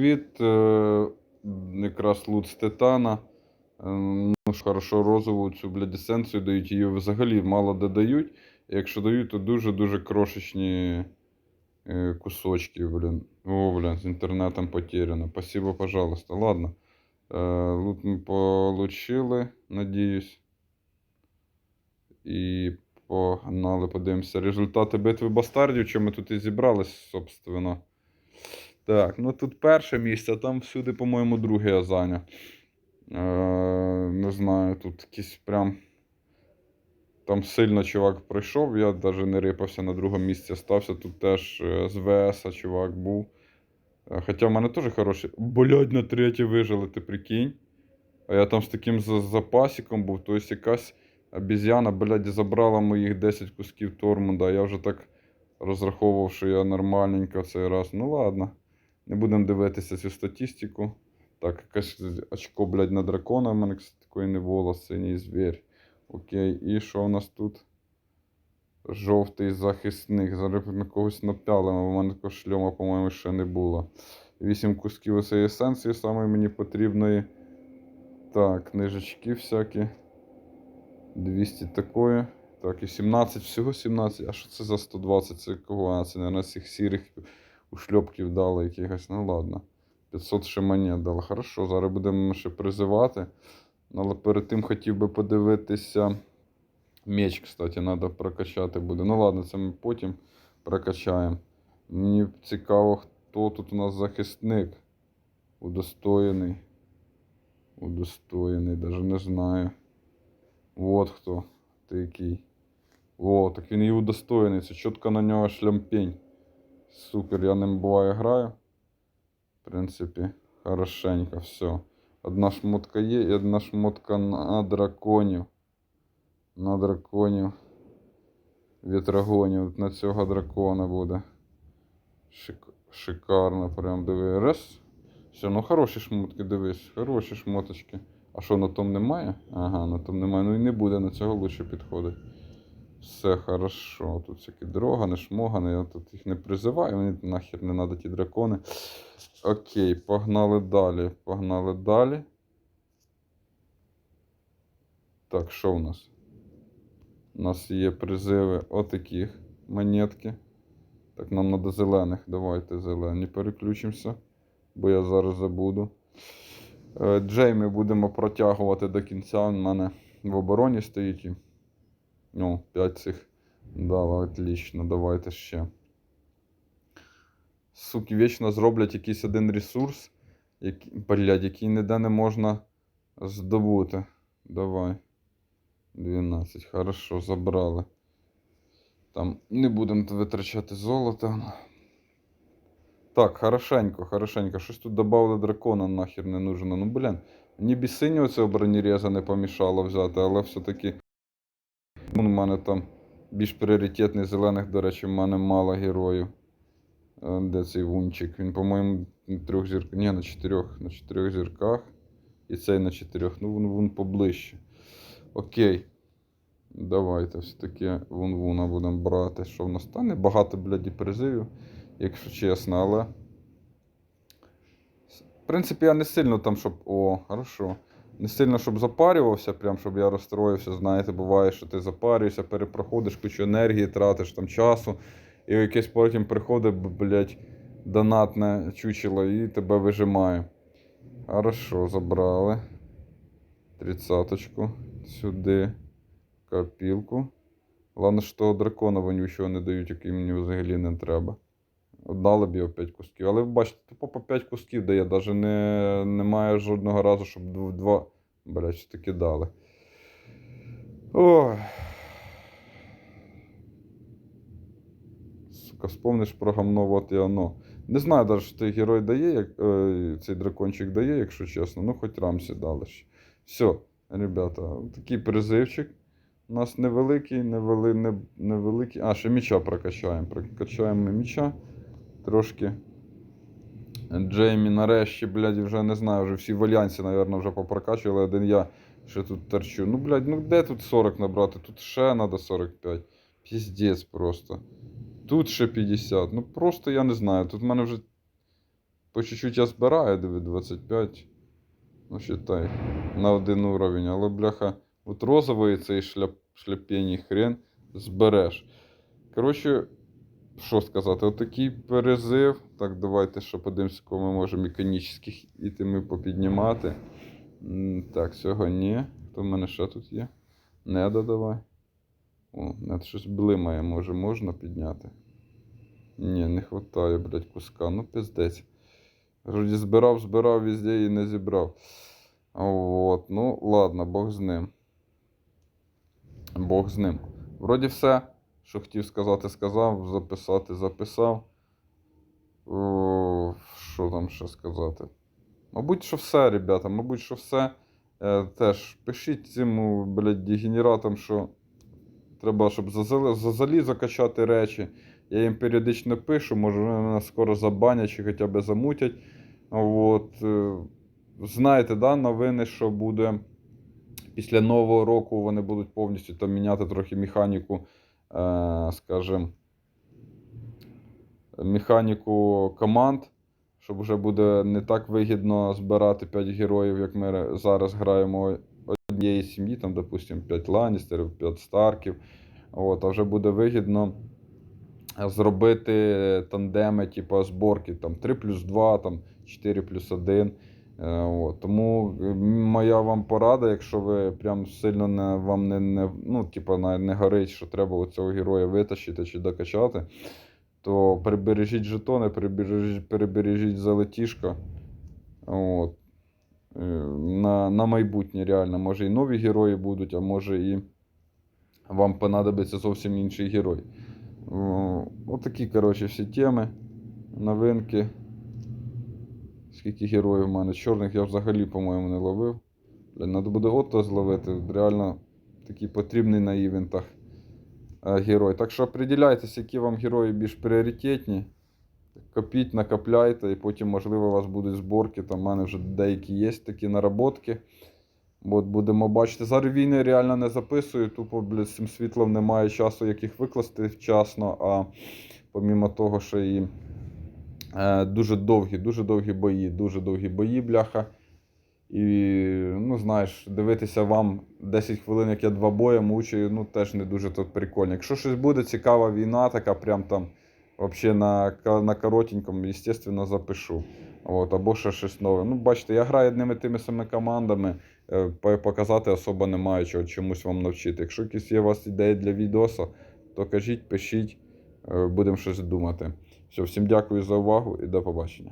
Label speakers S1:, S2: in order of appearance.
S1: привіт. Е, Якраз лут з титана. Е, Ну ж, хорошо, розову цю блядь, есенцію дають, її взагалі мало де дають. Якщо дають, то дуже-дуже крошечні е, кусочки, блін. О, блін, з інтернетом потеряно. Спасибо, пожалуйста. Ладно. Лут ми получили, надіюсь. І погнали, подивимося. Результати битви бастардів, що ми тут і зібрались, собственно. Так, ну тут перше місце, там всюди, по-моєму, друге я зайняв. Е, не знаю, тут якийсь прям. Там сильно чувак прийшов, я навіть не рипався на другому місці стався. Тут теж е, з ВС чувак був. Е, Хоча в мене теж хороший. Блядь, на третє вижили, ти прикинь. А я там з таким за- запасиком був, тобто якась обіз'яна, блядь, забрала моїх 10 кусків Тормунда. Я вже так розраховував, що я нормальненько цей раз. Ну ладно. Не будемо дивитися цю статистику. Так, якесь очко, блядь, на дракона. У мене такої не було, синій звір. Окей, і що у нас тут? Жовтий захисник. Зараз на когось напялимо, у мене такого шльома, по-моєму, ще не було. Вісім кусків цієї есенції саме мені потрібної. Так, книжечки всякі. 200 такої. Так, і 17, всього 17. А що це за 120? Це кого? А, це, мабуть, цих сірих ушльопків дали якихось. Ну ладно. 500 ще монет дали. Хорошо, зараз будемо ще призивати. Але перед тим хотів би подивитися. Меч, кстати, треба прокачати буде. Ну ладно, це ми потім прокачаємо. Мені цікаво, хто тут у нас захисник. Удостоєний. Удостоєний, навіть не знаю. Вот хто. Ти який. О, так він і удостоєний. Це чітко на нього шлямпень. Супер, я ним буває граю. В принципі, хорошенько, все. Одна шмотка є і одна шмотка на драконів. На драконів. Вітрагонів. На цього дракона буде. Шик... Шикарно, прям диви. Раз. Все, ну хороші шмотки, дивись. Хороші шмоточки. А що на том немає? Ага, на том немає. Ну і не буде, на цього лучше підходить. Все хорошо. Тут всякі дрогани, шмогани, я тут їх не призиваю, мені нахер не треба ті дракони. Окей, погнали далі. Погнали далі. Так, що у нас? У нас є призиви отаких монетки. Так, нам треба зелених. Давайте зелені переключимося, бо я зараз забуду. Е, Джеймі будемо протягувати до кінця. Він в мене в обороні стоїть. Ну, 5 цих дало, отлично. Давайте ще. Суки, вічно зроблять якийсь один ресурс, який, блядь, який ніде не можна здобути. Давай. 12. Хорошо, забрали. Там не будемо витрачати золото. Так, хорошенько, хорошенько. Щось тут додали дракона нахер не нужно. Ну, блін, мені б і синього цього броніреза не помішало взяти, але все-таки. У мене там більш пріоритетний зелених, до речі, в мене мало героїв. Е, Де цей вунчик? Він, по-моєму, на трьох зірках. Ні, на чотирьох. На чотирьох зірках. І цей на чотирьох. Ну, вон, вон поближче. Окей. Давайте все-таки вун-вуна будемо брати. Що в нас стане? Багато, блядь, призивів, якщо чесно, але. В принципі, я не сильно там, щоб. О, хорошо. Не сильно, щоб запарювався, прям, щоб я розстроївся. Знаєте, буває, що ти запарюєшся, перепроходиш кучу енергії, тратиш там часу, і якесь потім приходить, блядь, донатне чучело і тебе вижимає. Хорошо, забрали. Тридцаточку. Сюди. Копілку. Головне, що того дракона вонючого не дають, який мені взагалі не треба. Дали б його 5 кусків. Але ви бачите, тупо по 5 кусків дає, навіть не, немає жодного разу, щоб дв- два. Блять, таки дали. Ой. Сука, вспомниш про гамно, от і оно. Не знаю навіть, що той герой дає, як, е, цей дракончик дає, якщо чесно. Ну, хоч рамсі дали ще. Все, ребята, такий призивчик. У нас невеликий, невели, не, невеликий. А, ще міча прокачаємо. Прокачаємо міча трошки. Джеймі нарешті, блядь, вже не знаю, вже всі в альянсі, мабуть, вже попрокачували, один я ще тут торчу. Ну, блядь, ну де тут 40 набрати? Тут ще треба 45. Піздець просто. Тут ще 50. Ну просто я не знаю. Тут в мене вже по чуть-чуть я збираю, диви, 25. Ну, считай, на один уровень. Але, бляха, от розовий цей шляп, шляпеній хрен збереш. Коротше, що сказати, отакий перезив. Так, давайте ще подивимося, кого ми можемо механічних ітеми попіднімати. Так, цього ні. Хто в мене ще тут є? Неда давай. О, нед щось блимає, може, можна підняти? Ні, не хватає, блядь, куска. Ну, пиздець. Вроді збирав, збирав везде і не зібрав. От, ну, ладно, Бог з ним. Бог з ним. Вроді все, що хотів сказати, сказав, записати, записав. О, що там ще сказати? Мабуть, що все, ребята, мабуть, що все. Е, теж пишіть цим, блядь, дегенератам, що треба, щоб за, зал- за залізо качати речі. Я їм періодично пишу, може вони мене скоро забанять чи хоча б замутять. От, е, знаєте, да, новини, що буде після Нового року вони будуть повністю там міняти трохи механіку, скажімо, механіку команд, щоб вже буде не так вигідно збирати 5 героїв, як ми зараз граємо однієї сім'ї, там, допустимо, 5 Ланністерів, 5 Старків. От, а вже буде вигідно зробити тандеми, типу зборки там 3 плюс 2, там 4 плюс 1. Е, От. Тому е, моя вам порада, якщо ви прям сильно не, вам не, не, ну, типу, не горить, що треба цього героя витащити чи докачати, то прибережіть жетони, прибережіть, перебережіть залетішка. От. Е, На, на майбутнє реально. Може і нові герої будуть, а може і вам понадобиться зовсім інший герой. Отакі, коротше, всі теми, новинки. Скільки героїв в мене? Чорних я взагалі, по-моєму, не ловив. Блін, треба буде ото зловити. Реально такий потрібний на івентах е, герой. Так що определяйтесь, які вам герої більш пріоритетні. Копіть, накопляйте, і потім, можливо, у вас будуть зборки. Там в мене вже деякі є такі наработки. От будемо бачити. Зараз війни реально не записую, тупо блядь, цим світлом немає часу, як їх викласти вчасно, а помімо того, що і дуже довгі, дуже довгі бої, дуже довгі бої, бляха. І, ну, знаєш, дивитися вам 10 хвилин, як я два бої мучаю, ну теж не дуже тут прикольно. Якщо щось буде, цікава війна, така прям там взагалі на, на коротенькому, звісно, запишу. От, або ще щось нове. Ну, бачите, я граю одними тими самими командами, е, показати особо немає чого чомусь вам навчити. Якщо якісь є у вас ідеї для відеоса, то кажіть, пишіть, е, будемо щось думати. Все, всім дякую за увагу і до побачення.